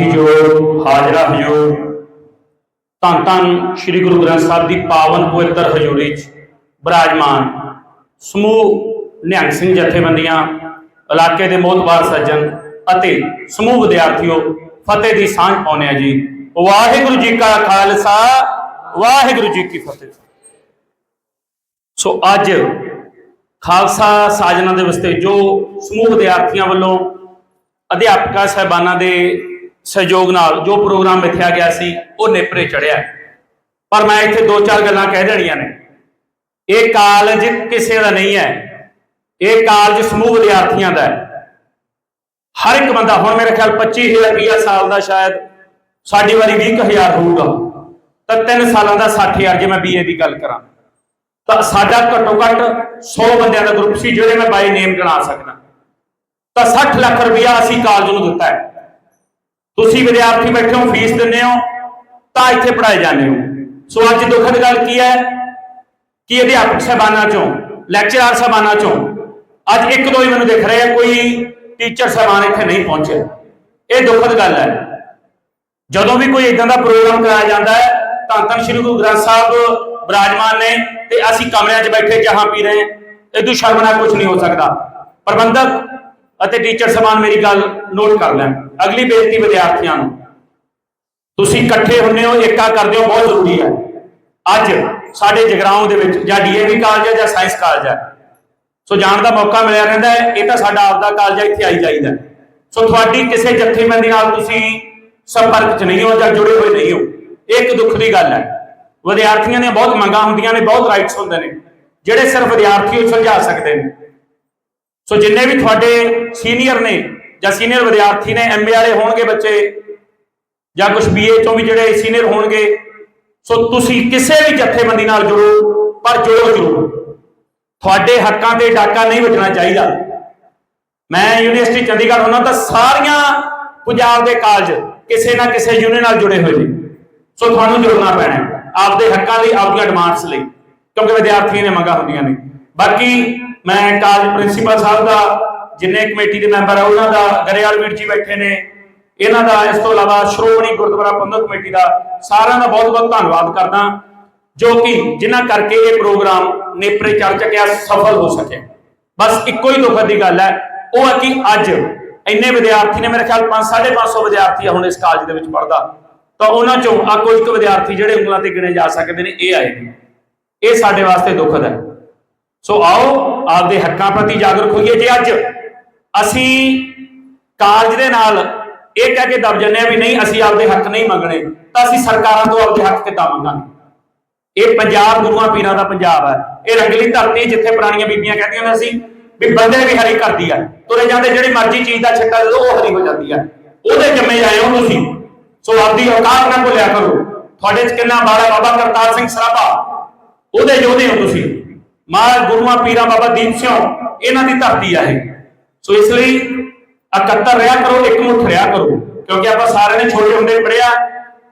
ਵਿਦਿਆਰਥੀ ਜੋ ਹਾਜ਼ਰਾ ਹਜੂਰ ਧੰਨ ਧੰਨ ਸ੍ਰੀ ਗੁਰੂ ਗ੍ਰੰਥ ਸਾਹਿਬ ਦੀ ਪਾਵਨ ਪਵਿੱਤਰ ਹਜ਼ੂਰੀ 'ਚ ਬਿਰਾਜਮਾਨ ਸਮੂਹ ਨਿਹੰਗ ਸਿੰਘ ਜਥੇਬੰਦੀਆਂ, ਇਲਾਕੇ ਦੇ ਮੋਹਤਬਾਰ ਸੱਜਣ ਅਤੇ ਸਮੂਹ ਵਿਦਿਆਰਥੀਓ, ਫਤਿਹ ਦੀ ਸਾਂਝ ਪਾਉਂਦੇ ਆ ਜੀ। ਵਾਹਿਗੁਰੂ ਜੀ ਕਾ ਖਾਲਸਾ, ਵਾਹਿਗੁਰੂ ਜੀ ਕੀ ਫਤਿਹ। ਸੋ ਅੱਜ ਖਾਲਸਾ ਸਾਜਨਾ ਦੇ ਵਾਸਤੇ ਜੋ ਸਮੂਹ ਵਿਦਿਆਰਥੀਆਂ ਵੱਲੋਂ ਅਧਿਆਪਕਾਂ, ਸਹਿਬਾਨਾਂ ਦੇ ਸਹਿਯੋਗ ਨਾਲ ਜੋ ਪ੍ਰੋਗਰਾਮ ਮਿਥਿਆ ਗਿਆ ਸੀ, ਉਹ ਨੇਪਰੇ ਚੜਿਆ ਪਰ ਮੈਂ ਇੱਥੇ ਦੋ ਚਾਰ ਗੱਲਾਂ ਕਹਿ ਦੇਣੀਆਂ ਨੇ। ਇਹ ਕਾਲਜ ਕਿਸੇ ਦਾ ਨਹੀਂ ਹੈ। ਇਹ ਕਾਲਜ ਸਮੂਹ ਵਿਦਿਆਰਥੀਆਂ ਦਾ ਹੈ। ਹਰ ਇੱਕ ਬੰਦਾ, ਹੁਣ ਮੇਰੇ ਖਿਆਲ 25000 ਰੁਪਇਆ ਸਾਲ ਦਾ ਸ਼ਾਇਦ, ਸਾਡੀ ਵਾਰੀ 20000 ਹੋਊਗਾ। ਤਾਂ 3 ਸਾਲਾਂ ਦਾ 60000 ਜੇ ਮੈਂ ਬੀਏ ਦੀ ਗੱਲ ਕਰਾਂ। ਤਾਂ ਸਾਡਾ ਘੱਟੋ ਘੱਟ 100 ਬੰਦਿਆਂ ਦਾ ਗਰੁੱਪ ਸੀ, ਜਿਹੜੇ ਮੈਂ ਬਾਈ ਨੇਮ ਗਿਣਾ ਸਕਦਾ। ਤਾਂ 60 ਲੱਖ ਰੁਪਇਆ ਅਸੀਂ ਕਾਲਜ ਨੂੰ ਦਿੱਤਾ ਹੈ। ਤੁਸੀਂ ਵਿਦਿਆਰਥੀ ਬੈਠੇ ਹੋ, ਫੀਸ ਦਿੰਦੇ ਹੋ, ਤਾਂ ਇੱਥੇ ਪੜਾਏ ਜਾਂਦੇ ਹੋ। ਸੋ ਅੱਜ ਦੁੱਖਦ ਗੱਲ ਕੀ ਹੈ? ਕਿ ਅਧਿਆਪਕ ਸਹਿਬਾਨਾਂ ਚੋਂ, ਲੈਕਚਰਰ ਸਹਿਬਾਨਾਂ ਚੋਂ, ਅੱਜ ਇੱਕ ਦੋ ਹੀ ਮੈਨੂੰ ਦਿਖ ਰਹੇ ਕੋਈ ਟੀਚਰ ਸਹਿਬਾਨ ਇੱਥੇ ਨਹੀਂ ਪਹੁੰਚੇ। ਇਹ ਦੁਖਦ ਗੱਲ ਹੈ। ਜਦੋਂ ਵੀ ਕੋਈ ਇਦਾਂ ਦਾ ਪ੍ਰੋਗਰਾਮ ਕਰਾਇਆ ਜਾਂਦਾ ਹੈ ਤਾਂ ਤਾਂ ਸ੍ਰੀ ਗੁਰੂ ਗ੍ਰੰਥ ਸਾਹਿਬ ਬਿਰਾਜਮਾਨ ਨੇ ਤੇ ਅਸੀਂ ਕਮਰਿਆਂ 'ਚ ਬੈਠੇ, ਚਾਹਾਂ ਪੀ ਰਹੇ ਹਾਂ ਇਦੋਂ ਸ਼ਰਮਨਾਕ ਕੁਝ ਨਹੀਂ ਹੋ ਸਕਦਾ। ਪ੍ਰਬੰਧਕ ਅਤੇ ਟੀਚਰ ਸਮਾਨ ਮੇਰੀ ਗੱਲ ਨੋਟ ਕਰ ਲੈਣ। ਅਗਲੀ ਬੇਨਤੀ ਵਿਦਿਆਰਥੀਆਂ ਨੂੰ, ਤੁਸੀਂ ਇਕੱਠੇ ਹੁੰਨੇ ਹੋ ਏਕਾ ਕਰਦੇ ਹੋ, ਬਹੁਤ ਜ਼ਰੂਰੀ ਹੈ। ਅੱਜ ਸਾਡੇ ਜਗਰਾਉਂ ਦੇ ਵਿੱਚ, ਜਾਂ ਡੀਏਵੀ ਕਾਲਜ ਹੈ ਜਾਂ ਸਾਇੰਸ ਕਾਲਜ ਹੈ। ਸੋ ਜਾਣ ਦਾ ਮੌਕਾ ਮਿਲਿਆ ਰਹਿੰਦਾ ਹੈ, ਇਹ ਤਾਂ ਸਾਡਾ ਆਪਦਾ ਕਾਲਜ ਹੈ, ਇੱਥੇ ਆਈ ਜਾਈਦਾ ਸੋ ਤੁਹਾਡੀ ਕਿਸੇ ਜਥੇਬੰਦੀ ਨਾਲ ਤੁਸੀਂ ਸੰਪਰਕ 'ਚ ਨਹੀਂ ਹੋ ਜਾਂ ਜੁੜੇ ਹੋਏ ਨਹੀਂ ਹੋ, ਇਹ ਇੱਕ ਦੁੱਖ ਦੀ ਗੱਲ ਹੈ। ਵਿਦਿਆਰਥੀਆਂ ਦੀਆਂ ਬਹੁਤ ਮੰਗਾਂ ਹੁੰਦੀਆਂ ਨੇ, ਬਹੁਤ ਰਾਈਟਸ ਹੁੰਦੇ ਨੇ, ਜਿਹੜੇ ਸਿਰਫ ਵਿਦਿਆਰਥੀ ਹੀ ਸੁਲਝਾ ਸਕਦੇ ਨੇ। ਸੋ ਜਿੰਨੇ ਵੀ ਤੁਹਾਡੇ ਸੀਨੀਅਰ ਨੇ ਜਾਂ ਸੀਨੀਅਰ ਵਿਦਿਆਰਥੀ ਨੇ ਐਮਏ ਵਾਲੇ ਹੋਣਗੇ ਬੱਚੇ ਜਾਂ ਕੁਝ ਬੀਏ ਚੋਂ ਵੀ ਜਿਹੜੇ ਸੀਨੀਅਰ ਹੋਣਗੇ ਸੋ ਤੁਸੀਂ ਕਿਸੇ ਵੀ ਜਥੇਬੰਦੀ ਨਾਲ ਜੁੜੋ, ਪਰ ਜੁੜੋ ਜ਼ਰੂਰ। ਤੁਹਾਡੇ ਹੱਕਾਂ ਤੇ ਡਾਕਾ ਨਹੀਂ ਵੱਜਣਾ ਚਾਹੀਦਾ। ਮੈਂ ਯੂਨੀਵਰਸਿਟੀ ਚੰਡੀਗੜ੍ਹ ਹੁੰਦਾ ਤਾਂ ਸਾਰੀਆਂ ਪੰਜਾਬ ਦੇ ਕਾਲਜ ਕਿਸੇ ਨਾ ਕਿਸੇ ਯੂਨੀਅਨ ਨਾਲ ਜੁੜੇ ਹੋਏ ਨੇ। ਸੋ ਤੁਹਾਨੂੰ ਜੁੜਨਾ ਪੈਣਾ ਆਪਦੇ ਹੱਕਾਂ ਲਈ, ਆਪਦੀਆਂ ਡਿਮਾਂਡਸ ਲਈ, ਕਿਉਂਕਿ ਵਿਦਿਆਰਥੀਆਂ ਨੇ ਮੰਗਾਂ ਹੁੰਦੀਆਂ ਨੇ। ਬਾਕੀ ਮੈਂ ਕਾਲਜ ਪ੍ਰਿੰਸੀਪਲ ਸਾਹਿਬ ਦਾ, ਜਿੰਨੇ ਕਮੇਟੀ ਦੇ ਮੈਂਬਰ ਆ, ਉਹਨਾਂ ਦਾ, ਗਰੇਵਾਲ ਵੀਰ ਜੀ ਬੈਠੇ ਨੇ, ਇਹਨਾਂ ਦਾ, ਇਸ ਤੋਂ ਇਲਾਵਾ ਸ਼੍ਰੋਮਣੀ ਗੁਰਦੁਆਰਾ ਪ੍ਰਬੰਧਕ ਕਮੇਟੀ ਦਾ, ਸਾਰਿਆਂ ਦਾ ਬਹੁਤ ਬਹੁਤ ਧੰਨਵਾਦ ਕਰਦਾ, ਜੋ ਕਿ ਜਿਨ੍ਹਾਂ ਕਰਕੇ ਇਹ ਪ੍ਰੋਗਰਾਮ ਨੇਪਰੇ ਚੜ ਚੁੱਕਿਆ, ਸਫਲ ਹੋ ਸਕਿਆ ਬਸ ਇੱਕੋ ਹੀ ਦੁੱਖ ਦੀ ਗੱਲ ਹੈ, ਉਹ ਹੈ ਕਿ ਅੱਜ ਇੰਨੇ ਵਿਦਿਆਰਥੀ ਨੇ, ਮੇਰੇ ਖਿਆਲ 5 550 ਵਿਦਿਆਰਥੀ ਹੁਣ ਇਸ ਕਾਲਜ ਦੇ ਵਿੱਚ ਪੜਦਾ ਤਾਂ ਉਹਨਾਂ ਚੋਂ ਆ ਕੁਝ ਕੁ ਵਿਦਿਆਰਥੀ ਜਿਹੜੇ ਉਂਗਲਾਂ ਤੇ ਗਿਣੇ ਜਾ ਸਕਦੇ ਨੇ, ਇਹ ਆਏ ਨੇ। ਇਹ ਸਾਡੇ ਵਾਸਤੇ ਦੁੱਖਦ ਹੈ। ਸੋ ਆਓ ਆਪਦੇ ਹੱਕਾਂ ਪ੍ਰਤੀ ਜਾਗਰੂਕ ਹੋਈਏ ਜੇ ਅੱਜ। ਅਸੀਂ ਕਾਲਜ ਦੇ ਨਾਲ ਇਹ ਕਹਿ ਕੇ ਦਬ ਜੰਨੇ ਆ ਵੀ ਨਹੀਂ, ਅਸੀਂ ਆਪਦੇ ਹੱਕ ਨਹੀਂ ਮੰਗਣੇ, ਤਾਂ ਅਸੀਂ ਸਰਕਾਰਾਂ ਤੋਂ ਆਪਦੇ ਹੱਕ ਕਿੱਦਾਂ ਮੰਗਾਂਗੇ? ਇਹ ਪੰਜਾਬ ਗੁਰੂਆਂ ਪੀਰਾਂ ਦਾ ਪੰਜਾਬ ਹੈ। ਇਹ ਰੰਗਲੀ ਧਰਤੀ ਜਿੱਥੇ ਪੁਰਾਣੀਆਂ ਬੀਬੀਆਂ ਕਹਿੰਦੀਆਂ ਹੁੰਦੀਆਂ ਸੀ ਵੀ ਬੰਦੇ ਵੀ ਹਰੀ ਕਰਦੀ ਹੈ ਤੁਰੇ ਜਾਂਦੇ ਜਿਹੜੀ ਮਰਜ਼ੀ ਚੀਜ਼ ਦਾ ਛੱਟਾ ਦੇ ਦਿਓ, ਉਹ ਹਰੀ ਹੋ ਜਾਂਦੀ ਹੈ ਉਹਦੇ ਜੰਮੇ ਜਾਏ ਹੋ ਤੁਸੀਂ ਸੋ ਆਪਦੀ ਔਕਾਤ ਨਾ ਭੁੱਲਿਆ ਕਰੋ। ਤੁਹਾਡੇ ਚ ਕਿੰਨਾ ਬਾੜਾ ਬਾਬਾ ਕਰਤਾਰ ਸਿੰਘ ਸਰਾਭਾ। ਉਹਦੇ ਯੋਧੇ ਹੋ ਤੁਸੀਂ। ਮਾਂ ਗੁਰੂਆਂ ਪੀਰਾਂ ਬਾਬਾ ਦੀਪ ਸਿੰਘ ਇਹਨਾਂ ਦੀ ਧਰਤੀ ਆ ਇਹ। ਸੋ ਇਸ ਲਈ ਇਕੱਤਰ ਰਿਹਾ ਕਰੋ, ਇੱਕ ਰਿਹਾ ਕਰੋ, ਕਿਉਂਕਿ ਆਪਾਂ ਸਾਰਿਆਂ ਨੇ ਛੋਟੇ ਹੁੰਦੇ ਪੜਿਆ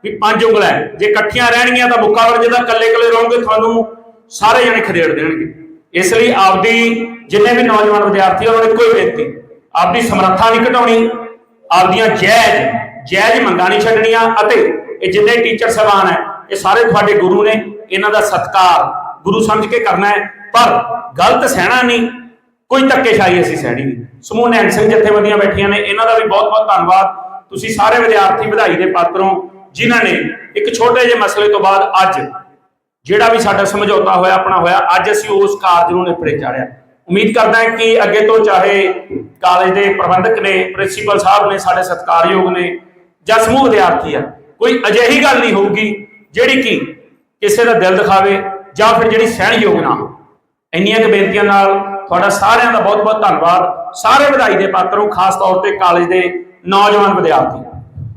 ਵੀ ਪੰਜ ਉਂਗਲਾਂ ਜੇ ਇਕੱਠੀਆਂ ਰਹਿਣਗੀਆਂ ਤਾਂ ਮੁੱਕਾ ਵਰਜੇ ਦਾ ਇਕੱਲੇ ਰਹੋਗੇ, ਤੁਹਾਨੂੰ ਸਾਰੇ ਜਣੇ ਖਦੇੜ ਦੇਣਗੇ। ਇਸ ਲਈ ਆਪਦੀ ਜਿੰਨੇ ਵੀ ਨੌਜਵਾਨ ਵਿਦਿਆਰਥੀ ਉਹਨਾਂ ਨੇ ਕੋਈ ਬੇਨਤੀ, ਆਪਦੀ ਸਮਰੱਥਾ ਨਹੀਂ ਘਟਾਉਣੀ, ਆਪਦੀਆਂ ਜਾਇਜ਼ ਜਾਇਜ਼ ਮੰਗਾਂ ਨਹੀਂ ਛੱਡਣੀਆਂ, ਅਤੇ ਇਹ ਜਿੰਨੇ ਟੀਚਰ ਸਹਿਬਾਨ ਹੈ, ਇਹ ਸਾਰੇ ਤੁਹਾਡੇ ਗੁਰੂ ਨੇ, ਇਹਨਾਂ ਦਾ ਸਤਿਕਾਰ ਗੁਰੂ ਸਮਝ ਕੇ ਕਰਨਾ ਹੈ, ਪਰ ਗਲਤ ਸਹਿਣਾ ਨਹੀਂ। ਕੋਈ ਧੱਕੇਸ਼ਾਹੀ ਅਸੀਂ ਸਹਿਣੀ ਨਹੀਂ। ਸਮੂਹ ਨਿਹੰਗ ਸਿੰਘ ਜਥੇਬੰਦੀਆਂ ਬੈਠੀਆਂ ਨੇ, ਇਹਨਾਂ ਦਾ ਵੀ ਬਹੁਤ ਬਹੁਤ ਧੰਨਵਾਦ। ਤੁਸੀਂ ਸਾਰੇ ਵਿਦਿਆਰਥੀ ਵਧਾਈ ਦੇ ਪਾਤਰੋਂ ਜਿਨ੍ਹਾਂ ਨੇ ਇੱਕ ਛੋਟੇ ਜਿਹੇ ਮਸਲੇ ਤੋਂ ਬਾਅਦ ਅੱਜ ਜਿਹੜਾ ਵੀ ਸਾਡਾ ਸਮਝੌਤਾ ਹੋਇਆ, ਆਪਣਾ ਹੋਇਆ, ਅੱਜ ਅਸੀਂ ਉਸ ਕਾਰਜ ਨੂੰ ਨਿਪਰੇ ਚਾੜਿਆ। ਉਮੀਦ ਕਰਦਾ ਹਾਂ ਕਿ ਅੱਗੇ ਤੋਂ ਚਾਹੇ ਕਾਲਜ ਦੇ ਪ੍ਰਬੰਧਕ ਨੇ, ਪ੍ਰਿੰਸੀਪਲ ਸਾਹਿਬ ਨੇ, ਸਾਡੇ ਸਤਿਕਾਰਯੋਗ ਨੇ ਜਾਂ ਸਮੂਹ ਵਿਦਿਆਰਥੀ ਆ, ਕੋਈ ਅਜਿਹੀ ਗੱਲ ਨਹੀਂ ਹੋਊਗੀ ਜਿਹੜੀ ਕਿ ਕਿਸੇ ਦਾ ਦਿਲ ਦਿਖਾਵੇ ਜਾਂ ਫਿਰ ਜਿਹੜੀ ਸਹਿਣਯੋਗ ਨਾ ਇੰਨੀਆਂ ਕੁ ਬੇਨਤੀਆਂ ਨਾਲ ਤੁਹਾਡਾ ਸਾਰਿਆਂ ਦਾ ਬਹੁਤ ਬਹੁਤ ਧੰਨਵਾਦ। ਸਾਰੇ ਵਧਾਈ ਦੇ ਪਾਤਰ ਹੋ, ਖਾਸ ਤੌਰ ਤੇ ਕਾਲਜ ਦੇ ਨੌਜਵਾਨ ਵਿਦਿਆਰਥੀ।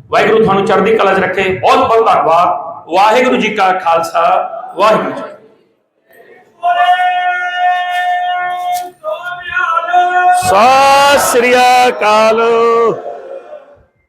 ਵਾਹਿਗੁਰੂ ਤੁਹਾਨੂੰ ਚੜ੍ਹਦੀ ਕਲਾ 'ਚ ਰੱਖੇ। ਬਹੁਤ ਬਹੁਤ ਧੰਨਵਾਦ। ਵਾਹਿਗੁਰੂ ਜੀ ਕਾ ਖਾਲਸਾ। ਵਾਹਿਗੁਰੂ ਜੀ ਸਤਿ ਸ੍ਰੀ ਅਕਾਲ।